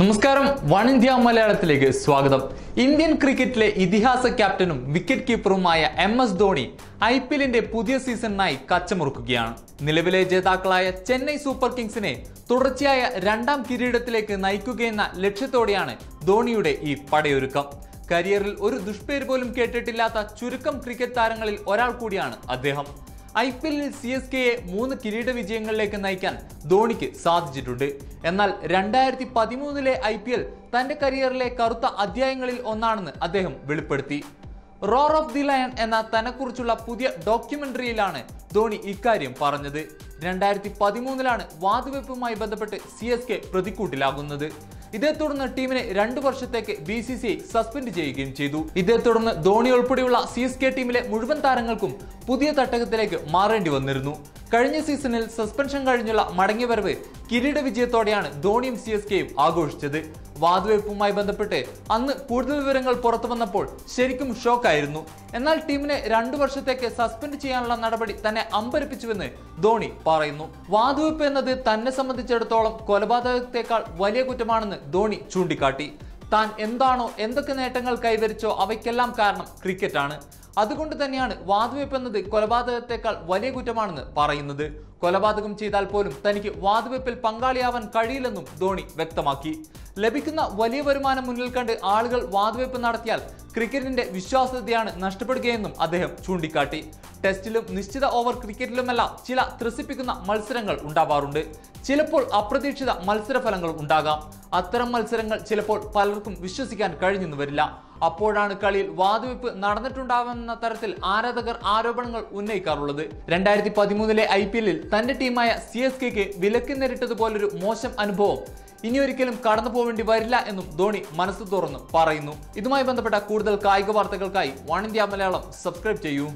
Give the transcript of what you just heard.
നമസ്കാരം. One India മലയാളത്തിലേക്ക് സ്വാഗതം. ഇന്ത്യൻ ക്രിക്കറ്റിലെ ഇതിഹാസ ക്യാപ്റ്റനും wicket കീപ്പറുമായ M S Dhoni I P എല്ലിന്റെ പുതിയ സീസണിനായി കച്ചമുറുക്കുകയാണ്. നിലവിലെ ജേതാക്കളായ ചെന്നൈ സൂപ്പർ കിങ്സിനെ തുടർച്ചയായ രണ്ടാം കിരീടത്തിലേക്ക് നയിക്കുകയെന്ന ലക്ഷ്യത്തോടെയാണ് ധോണിയുടെ ഈ പടയൊരുക്കം. കരിയറിൽ ഒരു ദുഷ്പേര് പോലും കേട്ടിട്ടില്ലാത്ത ചുരുക്കം ക്രിക്കറ്റ് താരങ്ങളിൽ ഒരാൾ കൂടിയാണ് അദ്ദേഹം. ഐ പി എല്ലിൽ സി എസ് കെയെ മൂന്ന് കിരീട വിജയങ്ങളിലേക്ക് നയിക്കാൻ ധോണിക്ക് സാധിച്ചിട്ടുണ്ട്. എന്നാൽ രണ്ടായിരത്തി പതിമൂന്നിലെ ഐ പി എൽ തന്റെ കരിയറിലെ കറുത്ത അധ്യായങ്ങളിൽ ഒന്നാണെന്ന് അദ്ദേഹം വെളിപ്പെടുത്തി. റോർ ഓഫ് ദി ലയൺ എന്ന തന്നെക്കുറിച്ചുള്ള പുതിയ ഡോക്യുമെന്ററിയിലാണ് ധോണി ഇക്കാര്യം പറഞ്ഞത്. രണ്ടായിരത്തി പതിമൂന്നിലാണ് വാതുവെപ്പുമായി ബന്ധപ്പെട്ട് സി എസ് കെ പ്രതിക്കൂട്ടിലാകുന്നത്. ഇതേ തുടർന്ന് ടീമിനെ രണ്ടു വർഷത്തേക്ക് ബി സി സി സസ്പെൻഡ് ചെയ്യുകയും ചെയ്തു. ഇതേ തുടർന്ന് ധോണി ഉൾപ്പെടെയുള്ള സി എസ് കെ ടീമിലെ മുഴുവൻ താരങ്ങൾക്കും പുതിയ തട്ടകത്തിലേക്ക് മാറേണ്ടി വന്നിരുന്നു. കഴിഞ്ഞ സീസണിൽ സസ്പെൻഷൻ കഴിഞ്ഞുള്ള മടങ്ങിവരവ് കിരീട വിജയത്തോടെയാണ് ധോണിയും സി എസ് കെയും ആഘോഷിച്ചത്. വാതുവെപ്പുമായി ബന്ധപ്പെട്ട് അന്ന് കൂടുതൽ വിവരങ്ങൾ പുറത്തു വന്നപ്പോൾ ശരിക്കും ഷോക്കായിരുന്നു. എന്നാൽ ടീമിനെ രണ്ടു വർഷത്തേക്ക് സസ്പെൻഡ് ചെയ്യാനുള്ള നടപടി തന്നെ അമ്പരപ്പിച്ചുവെന്ന് ധോണി പറയുന്നു. വാതുവെപ്പ് എന്നത് തന്നെ സംബന്ധിച്ചിടത്തോളം കൊലപാതകത്തെക്കാൾ വലിയ കുറ്റമാണെന്ന് ധോണി ചൂണ്ടിക്കാട്ടി. താൻ എന്താണോ എന്തൊക്കെ നേട്ടങ്ങൾ കൈവരിച്ചോ അവയ്ക്കെല്ലാം കാരണം ക്രിക്കറ്റാണ്. അതുകൊണ്ട് തന്നെയാണ് വാതുവെപ്പ് എന്നത് കൊലപാതകത്തെക്കാൾ വലിയ കുറ്റമാണെന്ന് പറയുന്നത്. കൊലപാതകം ചെയ്താൽ പോലും തനിക്ക് വാതുവെപ്പിൽ പങ്കാളിയാവാൻ കഴിയില്ലെന്നും ധോണി വ്യക്തമാക്കി. ലഭിക്കുന്ന വലിയ വരുമാനം മുന്നിൽ കണ്ട് ആളുകൾ വാതുവെപ്പ് നടത്തിയാൽ ക്രിക്കറ്റിന്റെ വിശ്വാസ്യതയാണ് നഷ്ടപ്പെടുകയെന്നും അദ്ദേഹം ചൂണ്ടിക്കാട്ടി. ടെസ്റ്റിലും നിശ്ചിത ഓവർ ക്രിക്കറ്റിലുമെല്ലാം ചില ത്രസിപ്പിക്കുന്ന മത്സരങ്ങൾ ഉണ്ടാവാറുണ്ട്. ചിലപ്പോൾ അപ്രതീക്ഷിത മത്സരഫലങ്ങൾ ഉണ്ടാകാം. അത്തരം മത്സരങ്ങൾ ചിലപ്പോൾ പലർക്കും വിശ്വസിക്കാൻ കഴിഞ്ഞെന്ന് വരില്ല. അപ്പോഴാണ് കളിയിൽ വാതുവെപ്പ് നടന്നിട്ടുണ്ടാവുന്ന തരത്തിൽ ആരാധകർ ആരോപണങ്ങൾ ഉന്നയിക്കാറുള്ളത്. രണ്ടായിരത്തി പതിമൂന്നിലെ ഐ പി എല്ലിൽ തന്റെ ടീമായ സി എസ് കെക്ക് വിലക്ക് നേരിട്ടതുപോലൊരു മോശം അനുഭവം ഇനിയൊരിക്കലും കടന്നു പോകേണ്ടി വരില്ല എന്നും ധോണി മനസ്സ് തുറന്ന് പറയുന്നു. ഇതുമായി ബന്ധപ്പെട്ട കൂടുതൽ കായിക വാർത്തകൾക്കായി വൺ ഇന്ത്യ മലയാളം സബ്സ്ക്രൈബ് ചെയ്യൂ.